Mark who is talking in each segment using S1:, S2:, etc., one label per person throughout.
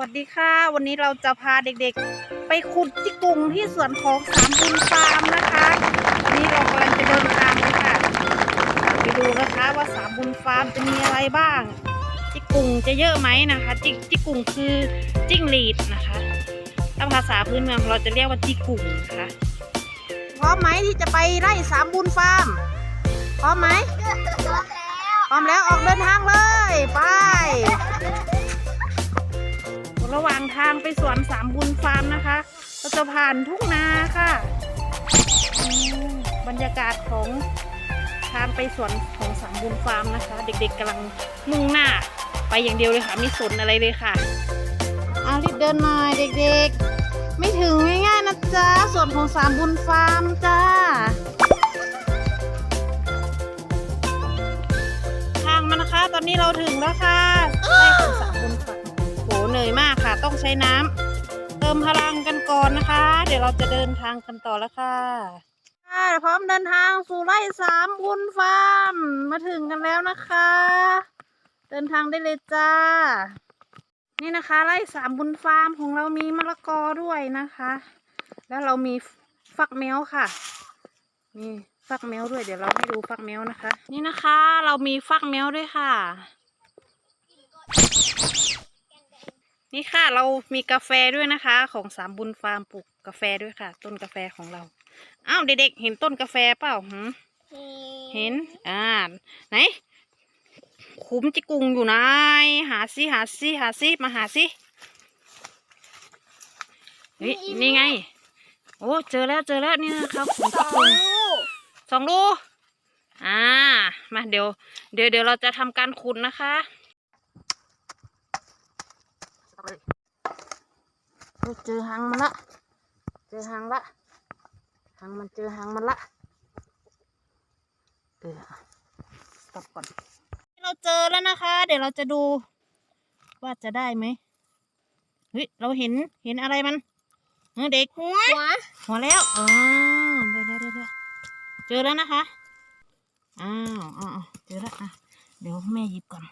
S1: วัสดีค่ะ วันนี้เราจะพาเด็กๆ ไปขุดจิกกุงที่สวนของสามบุญฟาร์มนะคะวันนี้เรากำลังจะเดินทางเลยค่ะ ไปดูนะคะว่าสามบุญฟาร์มจะมีอะไรบ้าง จิกกุงจะเยอะไหมนะคะจิกจิกกุงคือจิ้งหรีดนะคะถ้าภาษาพื้นเมืองเราจะเรียกว่าจิกกุงนะคะพร้อมไหมที่จะไปไล่สามบุญฟาร์มพร้อมไหมพร้อมแล้วออกเดินทางเลยไป ระหว่างทางไปสวนสามบุญฟาร์มนะคะ เราจะผ่านทุ่งนาค่ะอืมบรรยากาศของทางไปสวนของสามบุญฟาร์มนะคะ เด็กๆกำลังมุ่งหน้า ไปอย่างเดียวเลยค่ะไม่สนอะไรเลยค่ะอารีบเดินหน่อยเด็กๆ ไม่ถึงง่ายๆนะจ๊ะส่วนของสามบุญฟาร์มจ้าทางมานะคะ ตอนนี้เราถึงแล้วค่ะได้ถึงสามบุญฟาร์มโห เหนื่อยมากค่ะ ต้องใช้น้ำเติมพลังกันก่อนนะคะ เดี๋ยวเราจะเดินทางกันต่อแล้วค่ะค่ะพร้อมเดินทางสู่ไร่สามบุญฟาร์มมาถึงกันแล้วนะคะ เดินทางได้เลยจ้า นี่นะคะ ไร่สามบุญฟาร์มของเรามีมะละกอด้วยนะคะ แล้วเรามีฟักแมวค่ะมีฟักแมวด้วยเดี๋ยวเราให้ดูฟักแมวนะคะ นี่นะคะ เรามีฟักแมวด้วยค่ะ นี่ค่ะเรามีกาแฟด้วยนะคะ ของสามบุญฟาร์มปลูกกาแฟด้วยค่ะ ต้นกาแฟของเราอ้าวเด็กๆเห็นต้นกาแฟเปล่าหืมเห็นอ่าไหนขุมจิกุงอยู่ไหนหาซิหาซิหาซิมาหาซิเฮ้ยนี่ไง โอ้เจอแล้วเจอแล้วนี่นะครับขุมจิกุงสองลูอ่ามาเดี๋ยวเดี๋ยวเดี๋ยวเราจะทำการขุดนะคะ เฮ้ยเจอหางมันละ เจอหางละหางมันเจอหางมันละ เออสต็อปก่อน เราเจอแล้วนะคะ เดี๋ยวเราจะดู ว่าจะได้ไหมเฮ้ย เราเห็น เห็นอะไรมันเออเด็ก
S2: หัว
S1: หัวแล้วอ๋อได้แล้วได้แล้วเจอแล้วนะคะ อ้าวอ้าวอ้าวเจอแล้วอะ เดี๋ยวแม่หยิบก่อน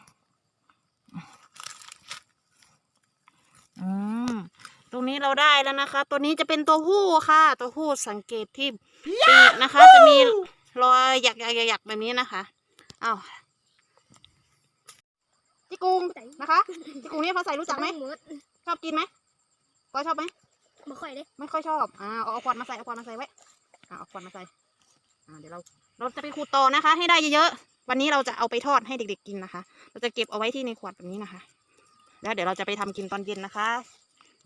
S1: อืมตรงนี้เราได้แล้วนะคะ ตัวนี้จะเป็นตัวผู้ค่ะ ตัวผู้สังเกตที่ปีกนะคะ จะมีรอยหยักหยักหยักหยักแบบนี้นะคะอ้าวจิกุงนะคะจิกุงนี่พอใส่รู้จักไหม
S2: หมด
S1: ชอบกินไหมก็ชอบไหม
S2: บ่ค่อยเด้
S1: ไม่ค่อยชอบอ่าเอาเอาขวดมาใส่เอาขวดมาใส่ไว้อ่าเอาขวดมาใส่อ่าเดี๋ยวเราเราจะไปขูดต่อนะคะ ให้ได้เยอะๆวันนี้เราจะเอาไปทอดให้เด็ก ๆกินนะคะ เราจะเก็บเอาไว้ที่ในขวดแบบนี้นะคะ แล้วเดี๋ยวเราจะไปทำกินตอนเย็นนะคะ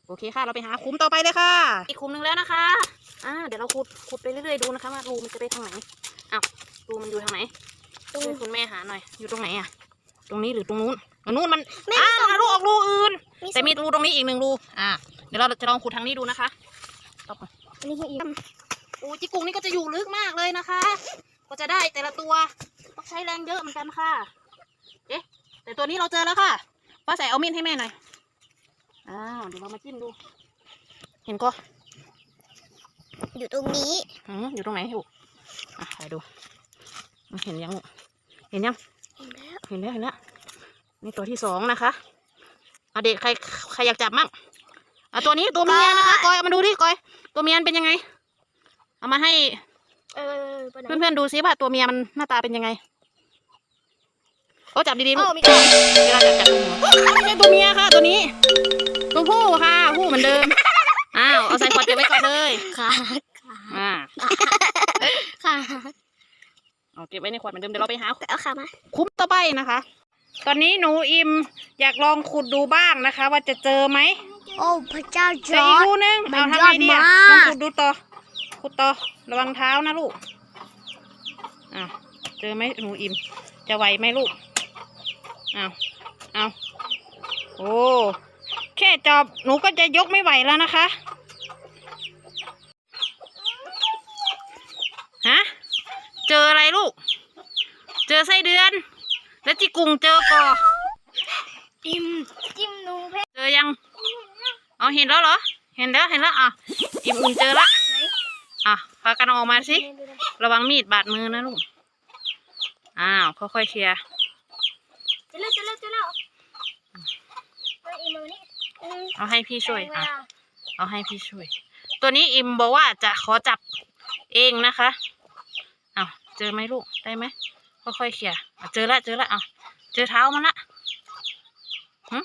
S1: โอเคค่ะ เราไปหาคุ้มต่อไปเลยค่ะ อีกคุ้มหนึ่งแล้วนะคะอ่าเดี๋ยวเราขุดขุดไปเรื่อยๆดูนะคะ ว่ารูมันจะไปทางไหนอ้าวรูมันอยู่ทางไหนช่วยคุณแม่หาหน่อย อยู่ตรงไหนอะตรงนี้หรือตรงนู้นตรงนู้นมันอ่ารูออกรูอื่น แต่มีรูตรงนี้อีกหนึ่งรูอ่าเดี๋ยวเราจะลองขุดทางนี้ดูนะคะต่อไป
S2: อันนี้คืออีก
S1: โอ้จิกุงนี่ก็จะอยู่ลึกมากเลยนะคะ ก็จะได้แต่ละตัวต้องใช้แรงเยอะเหมือนกันค่ะ เอ๊ะแต่ตัวนี้เราเจอแล้วค่ะ ป้าใส่เอามีดให้แม่หน่อย อ้าว เดี๋ยวเรามาจิ้มดู เห็นก็
S2: อยู่ตรงนี้
S1: อืมอยู่ตรงไหนอยู่อะไปดู เห็นยังลูกเห็นยัง
S2: เห็นแล้ว
S1: เห็นแล้ว เห็นแล้ว นี่ตัวที่สองนะคะเอาเด็กใครใครอยากจับมั่งอะตัวนี้ตัวเมียนะคะกอยเอามาดูดิกอย ตัวเมียมันเป็นยังไง เอามาให้
S2: เออไปไหน
S1: เพื่อนๆดูซิว่าตัวเมียมันหน้าตาเป็นยังไง โอ้จับดีๆลู
S2: โอ้
S1: ก
S2: มีกล่อง
S1: เวลาจับจับตัวหัวไม่ใช่ตัวเมียค่ะ ตัวนี้ ตัวผู้ค่ะ ผู้เหมือนเดิม อ้าว เอาใส่ขวดเก็บไว้ก่อนเลย
S2: ค่ะ
S1: อ่า
S2: ค่ะ
S1: เอาเก็บไว้ในขวดเหมือนเดิมเดี๋ยวเราไปหา
S2: เอาค่ะมา
S1: คุ้มต่อไปนะคะ ตอนนี้หนูอิมอยากลองขุดดูบ้างนะคะ ว่าจะเจอไหม
S2: โอ้พระเจ้าจ
S1: เจอ
S2: อ
S1: อีก
S2: ร์ด
S1: รูนึง
S2: มัน
S1: เอาทำไงดีอะ
S2: ยอดมาก
S1: ลองขุดดูต่อ ขุดต่อ ระวังเท้านะลูกอ้าวเจอไหมหนูอิม จะไหวไหมลูก อ้าวอ้าวโอ้ แค่จอบหนูก็จะยกไม่ไหวแล้วนะคะ ฮะ เจออะไรลูก เจอไส้เดือน แล้วจิกุงเจอก่อ
S2: จิ้มจิ้มหนูเพชร
S1: เจอยัง เอาเห็นแล้วเหรอ เห็นแล้วเห็นแล้วอะอิ่มอุ่นเจอละ
S2: ไหน
S1: อะพากันเอาออกมาสิ ระวังมีดบาดมือนะลูก อ้าว ค่อยๆเคลียร์
S2: เจอแล้วเจอแล้วเจอแล้วเอาอีกมือนี้
S1: ขเอาให้พี่ช่วยอะเอาให้พี่ช่วย ตัวนี้อิมบอกว่าจะขอจับเองนะคะเอาเจอไหมลูกได้ไหมค่อยๆเขี่ยอะเจอละเจอละเอาเจอเท้ามันละหึ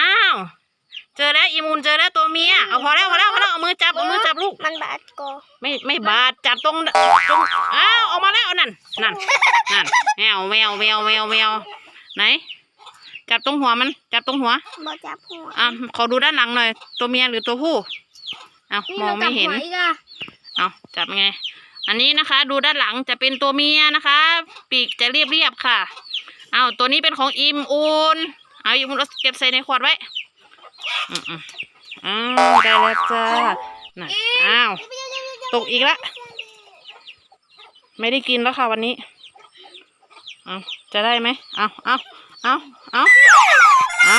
S1: อ้าว เจอแล้วอิมูนเจอแล้วตัวเมียเอาพอแล้วพอแล้วพอแล้วเอามือจับเอามือจับลูก
S2: มันบาดกอ
S1: ไม่ไม่บาดจับตรงตรงอ้าวออกมาแล้วเอานั่นนั่นนั่นแมวแมวแมวแมวแมวไหน จับตรงหัวมัน จับตรงหัว
S2: บอจับหัว
S1: อะขอดูด้านหลังหน่อยตัวเมียหรือตัวผู้เอามองไม่เห็น
S2: จับวอีกอะ
S1: เอาจับไง อันนี้นะคะ ดูด้านหลังจะเป็นตัวเมียนะคะ ปีกจะเรียบเรียบๆค่ะเอาตัวนี้เป็นของอิมอูนเอาอิมอูนเอาเก็บใส่ในขวดไว้ อืมอืมได้แล้วจ้าน่ะอ้าว ตกอีกละ ไม่ได้กินแล้วค่ะวันนี้ เอาจะได้ไหม เอาเอาเอาเอาเอา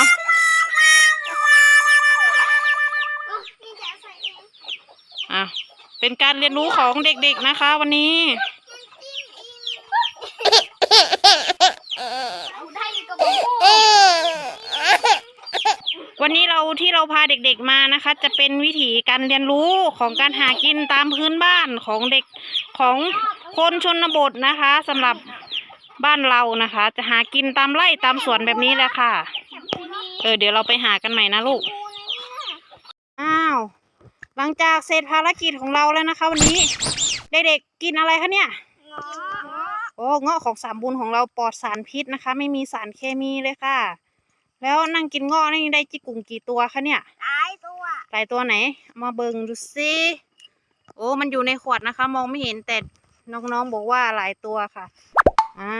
S2: เอง
S1: อะเป็นการเรียนรู้ของเด็กๆนะคะวันนี้
S2: เอาได้กับผม
S1: วันนี้เราที่เราพาเด็กๆมานะคะ จะเป็นวิถีการเรียนรู้ของการหากินตามพื้นบ้านของเด็กของคนชนบทนะคะสำหรับบ้านเรานะคะ จะหากินตามไร่ตามสวนแบบนี้แหละค่ะ เออเดี๋ยวเราไปหากันใหม่นะลูกอ้าวหลังจากเสร็จภารกิจของเราแล้วนะคะ วันนี้เด็กๆกินอะไรคะเนี่ยโอ้เงาะของสามบุญของเราปลอดสารพิษนะคะ ไม่มีสารเคมีเลยค่ะ แล้วนั่งกินเงาะนี่ได้จิกุ่งกี่ตัวคะเนี่ย
S2: ตายตัว
S1: หลายตัวไหนเอามาเบิงดูสิโอ้ มันอยู่ในขวดนะคะ มองไม่เห็นแต่น้องๆบอกว่าหลายตัวค่ะ อ่า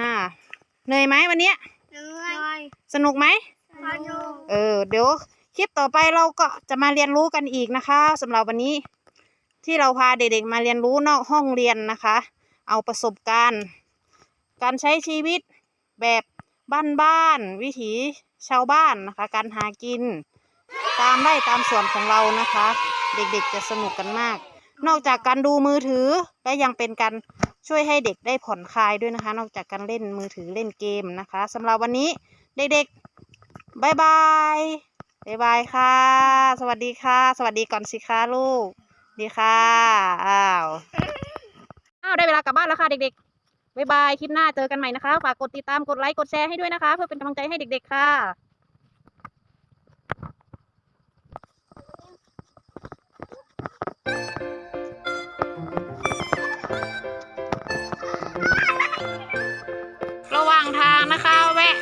S1: เหนื่อยไหมวันเนี้ย
S2: เหนื่อย
S1: สนุกไหม
S2: พานุ
S1: เออ เดี๋ยวคลิปต่อไปเราก็จะมาเรียนรู้กันอีกนะคะสำหรับวันนี้ ที่เราพาเด็กๆมาเรียนรู้นอกห้องเรียนนะคะ เอาประสบการณ์ การใช้ชีวิตแบบบ้านๆวิถี ชาวบ้านนะคะ การหากิน ตามไร่ตามสวนของเรานะคะ เด็กๆจะสนุกกันมาก นอกจากการดูมือถือและยังเป็นการช่วยให้เด็กได้ผ่อนคลายด้วยนะคะ นอกจากการเล่นมือถือเล่นเกมนะคะสำหรับวันนี้เด็กๆบายบายบายบายค่ะ สวัสดีค่ะ สวัสดีก่อนสิคะลูก ดีค่ะ อ้าว อ้าว ได้เวลากลับบ้านแล้วค่ะเด็กๆ บายบายคลิปหน้าเจอกันใหม่นะคะ ฝากกดติดตามกดไลค์กดแชร์ให้ด้วยนะคะ เพื่อเป็นกำลังใจให้เด็กๆค่ะระหว่างทางนะคะแวะ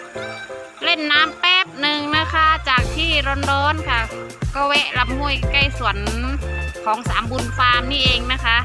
S1: เล่นน้ำแป๊บหนึ่งนะคะ จากที่ร้อนๆค่ะ ก็แวะลำห้วยใกล้สวนของสามบุญฟาร์มนี่เองนะคะ